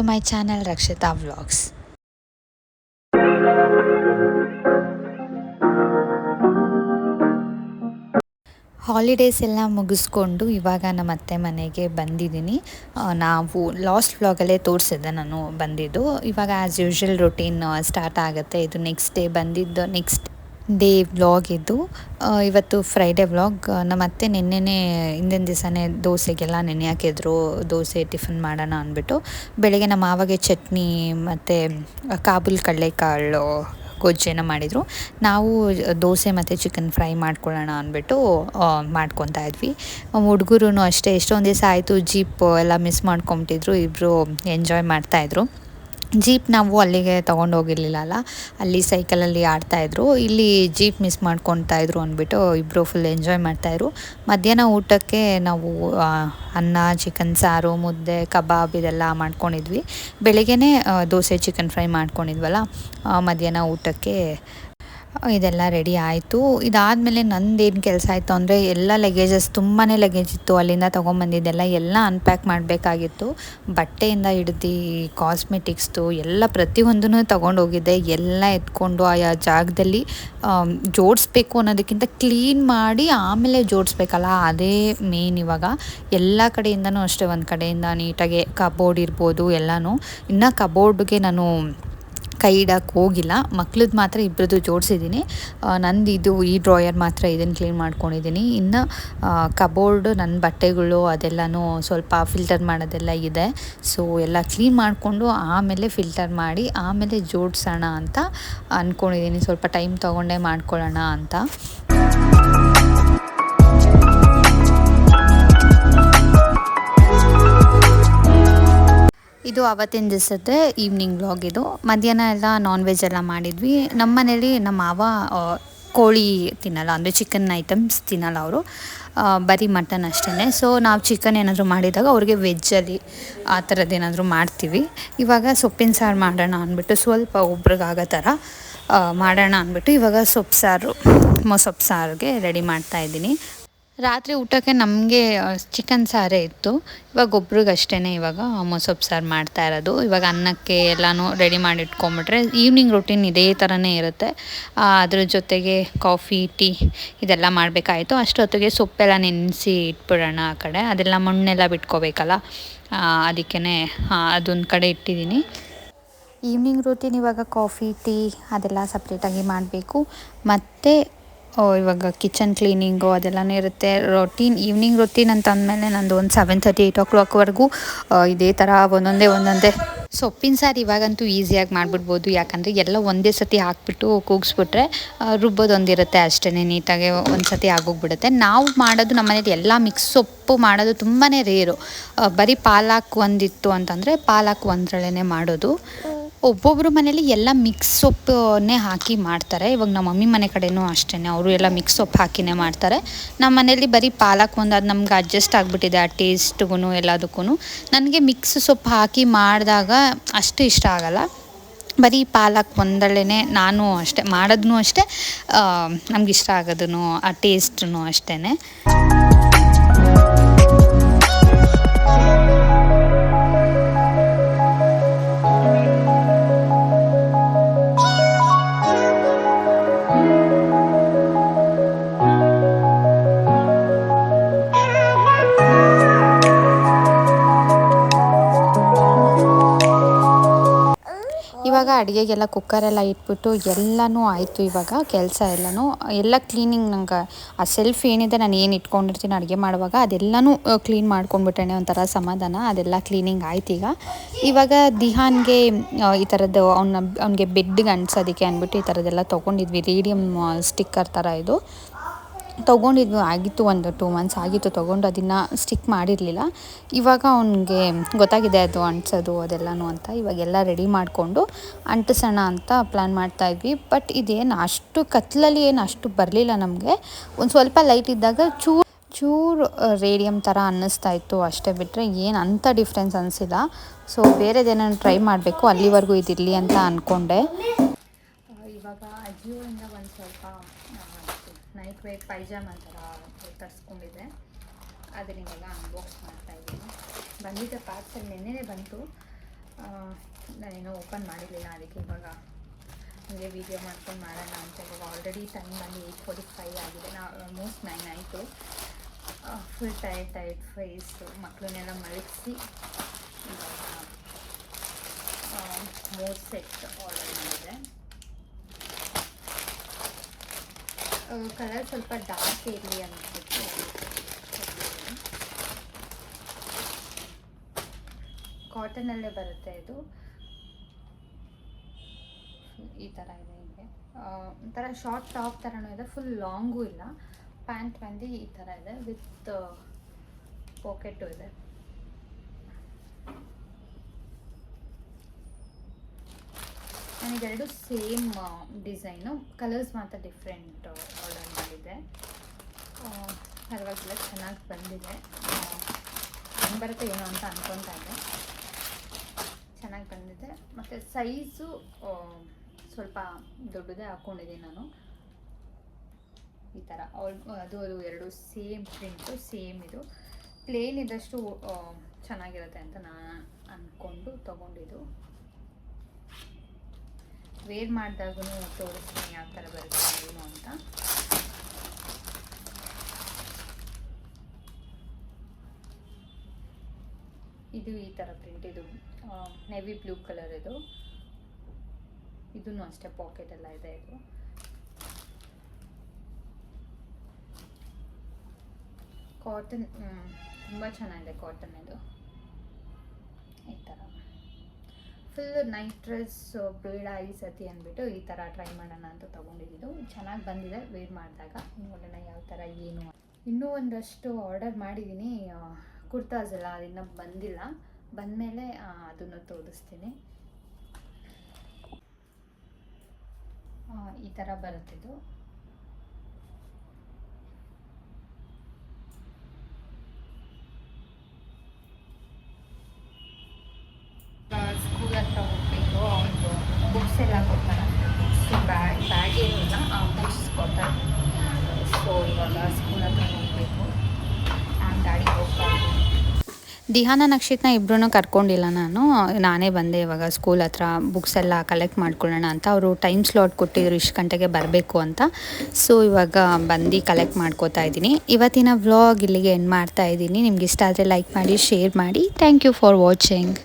To my channel Rakshita vlogs holidays ಎಲ್ಲ ಮುಗಿಸ್ಕೊಂಡು ಇವಾಗ ನಮ್ಮ ಅತ್ತೆ ಮನೆಗೆ ಬಂದಿದ್ದೀನಿ. ನಾವು ಲಾಸ್ಟ್ ವ್ಲಾಗಲ್ಲೇ ತೋರಿಸಿದ್ದೆ ನಾನು ಬಂದಿದ್ದು. ಇವಾಗ ಆ್ಯಸ್ ಯೂಶ್ವಲ್ ರೊಟೀನ್ ಸ್ಟಾರ್ಟ್ ಆಗುತ್ತೆ. ಇದು ನೆಕ್ಸ್ಟ್ ಡೇ ಬಂದಿದ್ದು ನೆಕ್ಸ್ಟ್ ಡೇ ವ್ಲಾಗ್ ಇದು. ಇವತ್ತು ಫ್ರೈಡೇ ವ್ಲಾಗ್. ನಮ್ಮ ಅತ್ತೆ ನಿನ್ನೆನೇ ಹಿಂದಿನ ದಿವಸನೇ ದೋಸೆಗೆಲ್ಲ ನೆನೆ ಹಾಕಿದ್ರು. ದೋಸೆ ಟಿಫನ್ ಮಾಡೋಣ ಅಂದ್ಬಿಟ್ಟು. ಬೆಳಗ್ಗೆ ನಮ್ಮ ಮಾವಾಗೆ ಚಟ್ನಿ ಮತ್ತು ಕಾಬೂಲ್ ಕಡಲೆಕಾಳು ಗೊಜ್ಜೇನ ಮಾಡಿದರು. ನಾವು ದೋಸೆ ಮತ್ತು ಚಿಕನ್ ಫ್ರೈ ಮಾಡ್ಕೊಳ್ಳೋಣ ಅಂದ್ಬಿಟ್ಟು ಮಾಡ್ಕೊತಾ ಇದ್ವಿ. ಹುಡುಗರು ಅಷ್ಟೇ, ಎಷ್ಟೊಂದು ದಿವಸ ಆಯಿತು ಜೀಪ್ ಎಲ್ಲ ಮಿಸ್ ಮಾಡ್ಕೊಂಬಿಟ್ಟಿದ್ರು. ಇಬ್ಬರು ಎಂಜಾಯ್ ಮಾಡ್ತಾಯಿದ್ರು ಜೀಪ್ ನಾವು ಅಲ್ಲಿಗೆ ತೊಗೊಂಡು ಹೋಗಿರಲಿಲ್ಲ ಅಲ್ಲ? ಅಲ್ಲಿ ಸೈಕಲಲ್ಲಿ ಆಡ್ತಾಯಿದ್ರು ಇಲ್ಲಿ ಜೀಪ್ ಮಿಸ್ ಮಾಡ್ಕೊತಾ ಇದ್ರು ಅಂದ್ಬಿಟ್ಟು ಇಬ್ಬರು ಫುಲ್ ಎಂಜಾಯ್ ಮಾಡ್ತಾಯಿದ್ರು ಮಧ್ಯಾಹ್ನ ಊಟಕ್ಕೆ ನಾವು ಅನ್ನ ಚಿಕನ್ ಸಾರು ಮುದ್ದೆ ಕಬಾಬ್ ಇದೆಲ್ಲ ಮಾಡ್ಕೊಂಡಿದ್ವಿ. ಬೆಳಗ್ಗೆನೇ ಆ, ದೋಸೆ ಚಿಕನ್ ಫ್ರೈ ಮಾಡ್ಕೊಂಡಿದ್ವಲ್ಲ? ಮಧ್ಯಾಹ್ನ ಊಟಕ್ಕೆ ಇದೆಲ್ಲ ರೆಡಿ ಆಯಿತು. ಇದಾದಮೇಲೆ ನಂದೇನು ಕೆಲಸ ಆಯಿತು ಅಂದರೆ ಎಲ್ಲ ಲಗೇಜಸ್ ತುಂಬಾ ಲಗೇಜ್ ಇತ್ತು. ಅಲ್ಲಿಂದ ತೊಗೊಂಬಂದಿದ್ದೆಲ್ಲ ಎಲ್ಲ ಅನ್ಪ್ಯಾಕ್ ಮಾಡಬೇಕಾಗಿತ್ತು. ಬಟ್ಟೆಯಿಂದ ಹಿಡ್ದು ಕಾಸ್ಮೆಟಿಕ್ಸ್ದು ಎಲ್ಲ ಪ್ರತಿಯೊಂದೂ ತೊಗೊಂಡು ಹೋಗಿದ್ದೆ ಎಲ್ಲ ಎತ್ಕೊಂಡು ಆಯಾ ಜಾಗದಲ್ಲಿ ಜೋಡಿಸ್ಬೇಕು ಅನ್ನೋದಕ್ಕಿಂತ ಕ್ಲೀನ್ ಮಾಡಿ ಆಮೇಲೆ ಜೋಡಿಸ್ಬೇಕಲ್ಲ, ಅದೇ ಮೇನ್ ಇವಾಗ. ಎಲ್ಲ ಕಡೆಯಿಂದನೂ ಅಷ್ಟೇ, ಒಂದು ಕಡೆಯಿಂದ ನೀಟಾಗಿ ಕಬೋರ್ಡ್ ಇರ್ಬೋದು, ಎಲ್ಲನೂ. ಇನ್ನು ಕಬೋರ್ಡ್ಗೆ ನಾನು ಕೈ ಇಡೋಕ್ಕೆ ಹೋಗಿಲ್ಲ. ಮಕ್ಳದ್ದು ಮಾತ್ರ ಇಬ್ಬರದ್ದು ಜೋಡಿಸಿದ್ದೀನಿ. ನಂದು ಇದು ಈ ಡ್ರಾಯರ್ ಮಾತ್ರ ಇದನ್ನು ಕ್ಲೀನ್ ಮಾಡ್ಕೊಂಡಿದ್ದೀನಿ. ಇನ್ನು ಕಬೋರ್ಡ್ ನನ್ನ ಬಟ್ಟೆಗಳು ಅದೆಲ್ಲನೂ ಸ್ವಲ್ಪ ಫಿಲ್ಟರ್ ಮಾಡೋದೆಲ್ಲ ಇದೆ. ಸೊ, ಎಲ್ಲ ಕ್ಲೀನ್ ಮಾಡಿಕೊಂಡು ಆಮೇಲೆ ಫಿಲ್ಟರ್ ಮಾಡಿ ಆಮೇಲೆ ಜೋಡಿಸೋಣ ಅಂತ ಅಂದ್ಕೊಂಡಿದ್ದೀನಿ ಸ್ವಲ್ಪ ಟೈಮ್ ತೊಗೊಂಡೇ ಮಾಡ್ಕೊಳ್ಳೋಣ ಅಂತ. ಇದು ಅವತ್ತಿನ ದಿವಸದ ಈವ್ನಿಂಗ್ ವ್ಲಾಗ್ ಇದು. ಮಧ್ಯಾಹ್ನ ಎಲ್ಲ ನಾನ್ ವೆಜ್ ಎಲ್ಲ ಮಾಡಿದ್ವಿ. ನಮ್ಮ ಮನೇಲಿ ನಮ್ಮ ಮಾವ ಕೋಳಿ ತಿನ್ನಲ್ಲ, ಅಂದರೆ ಚಿಕನ್ ಐಟಮ್ಸ್ ತಿನ್ನಲ್ಲ ಅವರು. ಬರೀ ಮಟನ್ ಅಷ್ಟೇ ಸೊ ನಾವು ಚಿಕನ್ ಏನಾದರೂ ಮಾಡಿದಾಗ ಅವ್ರಿಗೆ ವೆಜ್ಜಲ್ಲಿ ಆ ಥರದ್ದು ಏನಾದರೂ ಮಾಡ್ತೀವಿ. ಇವಾಗ ಸೊಪ್ಪಿನ ಸಾರು ಮಾಡೋಣ ಅಂದ್ಬಿಟ್ಟು ಸ್ವಲ್ಪ ಒಬ್ರಿಗಾಗೋ ಥರ ಮಾಡೋಣ ಅಂದ್ಬಿಟ್ಟು ಇವಾಗ ಸೊಪ್ಪು ಸಾರು ಮೊಸೊಪ್ಪು ಸಾರಿಗೆ ರೆಡಿ ಮಾಡ್ತಾಯಿದ್ದೀನಿ ರಾತ್ರಿ ಊಟಕ್ಕೆ ನಮಗೆ ಚಿಕನ್ ಸಾರೇ ಇತ್ತು. ಇವಾಗ ಒಬ್ರಿಗೆ ಅಷ್ಟೇ ಇವಾಗ ಮೊಸೊಪ್ಪು ಸಾರು ಮಾಡ್ತಾ ಇರೋದು. ಇವಾಗ ಅನ್ನಕ್ಕೆ ಎಲ್ಲನೂ ರೆಡಿ ಮಾಡಿ ಇಟ್ಕೊಂಬಿಟ್ರೆ ಈವ್ನಿಂಗ್ ರೊಟೀನ್ ಇದೇ ಥರನೇ ಇರುತ್ತೆ. ಅದ್ರ ಜೊತೆಗೆ ಕಾಫಿ ಟೀ ಇದೆಲ್ಲ ಮಾಡಬೇಕಾಯಿತು. ಅಷ್ಟೊತ್ತಿಗೆ ಸೊಪ್ಪೆಲ್ಲ ನೆನೆಸಿ ಇಟ್ಬಿಡೋಣ ಆ ಕಡೆ. ಅದೆಲ್ಲ ಮಣ್ಣೆಲ್ಲ ಬಿಟ್ಕೋಬೇಕಲ್ಲ. ಅದಕ್ಕೇ ಅದೊಂದು ಕಡೆ ಇಟ್ಟಿದ್ದೀನಿ. ಈವ್ನಿಂಗ್ ರೂಟೀನ್ ಇವಾಗ ಕಾಫಿ ಟೀ ಅದೆಲ್ಲ ಸಪ್ರೇಟಾಗಿ ಮಾಡಬೇಕು. ಮತ್ತು ಇವಾಗ ಕಿಚನ್ ಕ್ಲೀನಿಂಗು ಅದೆಲ್ಲನೂ ಇರುತ್ತೆ. ರೊಟೀನ್ ಈವ್ನಿಂಗ್ ರೊಟೀನ್ ಅಂತ ಅಂದಮೇಲೆ ನಂದು ಒಂದು ಸೆವೆನ್ ತರ್ಟಿ ಏಯ್ಟ್ ಓ ಕ್ಲಾಕ್ವರೆಗೂ ಇದೇ ಥರ ಒಂದೊಂದೇ ಒಂದೊಂದೇ. ಸೊಪ್ಪಿನ ಸಾರು ಇವಾಗಂತೂ ಈಸಿಯಾಗಿ ಮಾಡಿಬಿಡ್ಬೋದು. ಯಾಕಂದರೆ ಎಲ್ಲ ಒಂದೇ ಸತಿ ಹಾಕ್ಬಿಟ್ಟು ಕೂಗಿಸ್ಬಿಟ್ರೆ ರುಬ್ಬೋದೊಂದಿರುತ್ತೆ ಅಷ್ಟೇ ನೀಟಾಗಿ ಒಂದು ಸತಿ ಆಗೋಗ್ಬಿಡುತ್ತೆ. ನಾವು ಮಾಡೋದು ನಮ್ಮ ಮನೇಲಿ ಎಲ್ಲ ಮಿಕ್ಸ್ ಸೊಪ್ಪು ಮಾಡೋದು ತುಂಬಾ ರೇರು ಬರೀ ಪಾಲಾಕ್ ಒಂದಿತ್ತು ಅಂತಂದರೆ ಪಾಲಾಕ್ ಒಂದರಲ್ಲೇ ಮಾಡೋದು. ಒಬ್ಬೊಬ್ಬರು ಮನೇಲಿ ಎಲ್ಲ ಮಿಕ್ಸ್ ಸೊಪ್ಪನ್ನೇ ಹಾಕಿ ಮಾಡ್ತಾರೆ. ಇವಾಗ ನಮ್ಮ ಮಮ್ಮಿ ಮನೆ ಕಡೆನೂ ಅಷ್ಟೇ ಅವರು ಎಲ್ಲ ಮಿಕ್ಸ್ ಸೊಪ್ಪು ಹಾಕಿನೇ ಮಾಡ್ತಾರೆ. ನಮ್ಮ ಮನೇಲಿ ಬರೀ ಪಾಲಕ್ ಒಂದು ಅದು ನಮ್ಗೆ ಅಡ್ಜಸ್ಟ್ ಆಗಿಬಿಟ್ಟಿದೆ ಆ ಟೇಸ್ಟ್ಗೂ ಎಲ್ಲದಕ್ಕೂ ನನಗೆ ಮಿಕ್ಸ್ ಸೊಪ್ಪು ಹಾಕಿ ಮಾಡಿದಾಗ ಅಷ್ಟು ಇಷ್ಟ ಆಗಲ್ಲ. ಬರೀ ಪಾಲಕ್ ಒಂದರಲ್ಲೇ ನಾನು ಅಷ್ಟೇ ಮಾಡೋದನ್ನೂ ಅಷ್ಟೇ ನಮ್ಗೆ ಇಷ್ಟ ಆಗೋದೂ ಆ ಟೇಸ್ಟೂ ಅಷ್ಟೇ ಅಡುಗೆಗೆಲ್ಲ ಕುಕ್ಕರೆಲ್ಲ ಇಟ್ಬಿಟ್ಟು ಎಲ್ಲನೂ ಆಯಿತು ಇವಾಗ, ಕೆಲಸ ಎಲ್ಲನೂ. ಎಲ್ಲ ಕ್ಲೀನಿಂಗ್ ನಂಗೆ ಆ ಸೆಲ್ಫ್ ಏನಿದೆ ನಾನು ಏನು ಇಟ್ಕೊಂಡಿರ್ತೀನಿ ಅಡುಗೆ ಮಾಡುವಾಗ ಅದೆಲ್ಲನೂ ಕ್ಲೀನ್ ಮಾಡ್ಕೊಂಡ್ಬಿಟ್ಟೆ ಒಂಥರ ಸಮಾಧಾನ. ಅದೆಲ್ಲ ಕ್ಲೀನಿಂಗ್ ಆಯ್ತು ಈಗ. ಇವಾಗ ದಿಹಾನ್ಗೆ ಈ ಥರದ್ದು ಅವನ, ಅವ್ನಿಗೆ ಬೆಡ್ಗೆ ಅಂಟಿಸೋದಕ್ಕೆ ಅಂದ್ಬಿಟ್ಟು ಈ ಥರದ್ದೆಲ್ಲ ತೊಗೊಂಡಿದ್ವಿ. ರೇಡಿಯಮ್ ಸ್ಟಿಕ್ಕರ್ ಥರ ಇದು. ತೊಗೊಂಡಿದ್ವಿ ಆಗಿತ್ತು ಒಂದು ಟೂ ಮಂತ್ಸ್ ಆಗಿತ್ತು, ತೊಗೊಂಡು ಅದನ್ನು ಸ್ಟಿಕ್ ಮಾಡಿರಲಿಲ್ಲ. ಇವಾಗ ಅವನಿಗೆ ಗೊತ್ತಾಗಿದೆ ಅದು ಅಂಟಿಸೋದು, ಅದೆಲ್ಲನೂ ಅಂತ. ಇವಾಗೆಲ್ಲ ರೆಡಿ ಮಾಡಿಕೊಂಡು ಅಂಟಿಸೋಣ ಅಂತ ಪ್ಲ್ಯಾನ್ ಮಾಡ್ತಾಯಿದ್ವಿ ಬಟ್ ಇದೇನು ಅಷ್ಟು ಕತ್ಲಲ್ಲಿ ಏನು ಅಷ್ಟು ಬರಲಿಲ್ಲ ನಮಗೆ. ಒಂದು ಸ್ವಲ್ಪ ಲೈಟ್ ಇದ್ದಾಗ ಚೂ, ಚೂರು ರೇಡಿಯಮ್ ಥರ ಅನ್ನಿಸ್ತಾ ಇತ್ತು ಅಷ್ಟೇ ಬಿಟ್ಟರೆ ಏನು ಅಂಥ ಡಿಫ್ರೆನ್ಸ್ ಅನಿಸಿಲ್ಲ. ಸೊ ಬೇರೆದೇನೋ ಟ್ರೈ ಮಾಡಬೇಕು, ಅಲ್ಲಿವರೆಗೂ ಇದಿರಲಿ ಅಂತ ಅಂದ್ಕೊಂಡೆ ಇವಾಗ ಅಜಿಯೋಯಿಂದ ಒಂದು ಸ್ವಲ್ಪ ನೈಟ್ ಪೈಜಾಮ್ ಥರ ತರಿಸ್ಕೊಂಡಿದ್ದೆ. ಅದನ್ನೆಲ್ಲ ಅನ್ಬಾಕ್ಸ್ ಮಾಡ್ತಾ ಇದ್ದೀನಿ. ಬಂದಿದ್ದ ಪಾರ್ಸಲ್ ನೆನ್ನೆನೇ ಬಂತು. ನಾನೇನೋ ಓಪನ್ ಮಾಡಿರಲಿಲ್ಲ, ಅದಕ್ಕೆ ಇವಾಗ ಹಂಗೆ ವೀಡಿಯೋ ಮಾಡ್ಕೊಂಡು ಮಾಡೋಣ ಅಂತ ಇವಾಗ ಆಲ್ರೆಡಿ ಟೈಮ್ ಬಂದು ಏಯ್ಟ್ ಫೋರ್ಟಿ ಫೈವ್ ಆಗಿದೆ. ನಾ ಆಲ್ಮೋಸ್ಟ್ ನೈನ್ ಆಯಿತು. ಫುಲ್ ಟೈಟ್ ಟೈಟ್ ಫೈಸು ಮಕ್ಕಳನ್ನೆಲ್ಲ ಮಲಗಿಸಿ ಇವಾಗ ಮೂರು ಸೆಟ್ ಆರ್ಡರ್ ಮಾಡಿದೆ. ಕಲರ್ ಸ್ವಲ್ಪ ಡಾರ್ಕ್ ಇರಲಿ ಅನ್ಸುತ್ತೆ. ಕಾಟನಲ್ಲೇ ಬರುತ್ತೆ ಇದು. ಈ ಥರ ಇದೆ ಹೀಗೆ. ಒಂಥರ ಶಾರ್ಟ್ ಟಾಪ್ ಥರನೂ ಇದೆ ಫುಲ್ ಲಾಂಗೂ ಇಲ್ಲ. ಪ್ಯಾಂಟ್ ಬಂದು ಈ ಥರ ಇದೆ ವಿತ್ ಪಾಕೆಟು ಇದೆ. ನನಗೆರಡು ಸೇಮ್ ಡಿಸೈನು. ಕಲರ್ಸ್ ಮಾತ್ರ ಡಿಫ್ರೆಂಟ್ ಆರ್ಡರ್ ಮಾಡಿದ್ದೆ. ಪರವಾಗಿಲ್ಲ, ಚೆನ್ನಾಗಿ ಬಂದಿದೆ. ಹೆಂಗೆ ಬರುತ್ತೆ ಏನೋ ಅಂತ ಅನ್ಕೊತಾ ಇದ್ದೆ. ಚೆನ್ನಾಗಿ ಬಂದಿದೆ. ಮತ್ತು ಸೈಜು ಸ್ವಲ್ಪ ದೊಡ್ಡದೇ ಹಾಕ್ಕೊಂಡಿದ್ದೀನಿ ನಾನು. ಈ ಥರ ಅದು ಅದು ಎರಡು ಸೇಮ್ ಪ್ರಿಂಟು ಸೇಮ್ ಇದು. ಪ್ಲೇನ್ ಇದ್ದಷ್ಟು ಚೆನ್ನಾಗಿರುತ್ತೆ ಅಂತ ನಾನು ಅಂದ್ಕೊಂಡು ತೊಗೊಂಡಿದ್ದು. ವೇರ್ ಮಾಡಿದಾಗೂ ತೋರಿಸ್ತೀನಿ ಯಾವ ಥರ ಬರುತ್ತೆ ಏನು ಅಂತ. ಇದು ಈ ಥರ ಪ್ರಿಂಟ್ ಇದು ನೆವಿ ಬ್ಲೂ ಕಲರ್ ಇದು. ಇದೂ ಅಷ್ಟೇ ಪಾಕೆಟ್ ಎಲ್ಲ ಇದೆ ಇದು. ಕಾಟನ್ ತುಂಬ ಚೆನ್ನಾಗಿದೆ ಕಾಟನ್ ಇದು. ಫುಲ್ ನೈಟ್ ಬೇಡ ಈ ಸತಿ ಅಂದ್ಬಿಟ್ಟು ಈ ಥರ ಟ್ರೈ ಮಾಡೋಣ ಅಂತ ತೊಗೊಂಡಿದ್ದು. ಚೆನ್ನಾಗಿ ಬಂದಿದೆ ವೇರ್ ಮಾಡಿದಾಗ. ನೋಡೋಣ ಯಾವ ಥರ ಏನು ಇನ್ನೂ ಒಂದಷ್ಟು ಆರ್ಡರ್ ಮಾಡಿದ್ದೀನಿ ಕುರ್ತಾಸ್ ಎಲ್ಲ ಅದಿನ್ನೂ ಬಂದಿಲ್ಲ. ಬಂದಮೇಲೆ ಅದನ್ನು ತೋರಿಸ್ತೀನಿ. ಈ ಥರ ಬರುತ್ತಿದ್ದು. ಎಲ್ಲ ಕೊಡ್ತಾರೆ ಬ್ಯಾಗ್ ಬ್ಯಾಗ್ ಏನಿಲ್ಲ ಕೊಡ್ತಾನೆ ಸೊ ಇವಾಗ ಸ್ಕೂಲ್ ಹತ್ರ ಹೋಗಬೇಕು ನಾನು ಗಾಡಿ ಹೋಗ್ತಾ ದಿಹಾನ ನಕ್ಷಿತ್ನ ಇಬ್ಬರೂ ಕರ್ಕೊಂಡಿಲ್ಲ ನಾನು. ನಾನೇ ಬಂದೆ ಇವಾಗ ಸ್ಕೂಲ್ ಹತ್ರ ಬುಕ್ಸ್ ಎಲ್ಲ ಕಲೆಕ್ಟ್ ಮಾಡ್ಕೊಳ್ಳೋಣ ಅಂತ. ಅವರು ಟೈಮ್ ಸ್ಲಾಟ್ ಕೊಟ್ಟಿದ್ರು ಇಷ್ಟು ಗಂಟೆಗೆ ಬರಬೇಕು ಅಂತ. ಸೊ ಇವಾಗ ಬಂದು ಕಲೆಕ್ಟ್ ಮಾಡ್ಕೋತಾ ಇದ್ದೀನಿ. ಇವತ್ತಿನ ವ್ಲಾಗ್ ಇಲ್ಲಿಗೆ ಎಂಡ್ ಮಾಡ್ತಾ ಇದ್ದೀನಿ. ನಿಮ್ಗೆ ಇಷ್ಟ ಆದರೆ ಲೈಕ್ ಮಾಡಿ ಶೇರ್ ಮಾಡಿ. Thank you for watching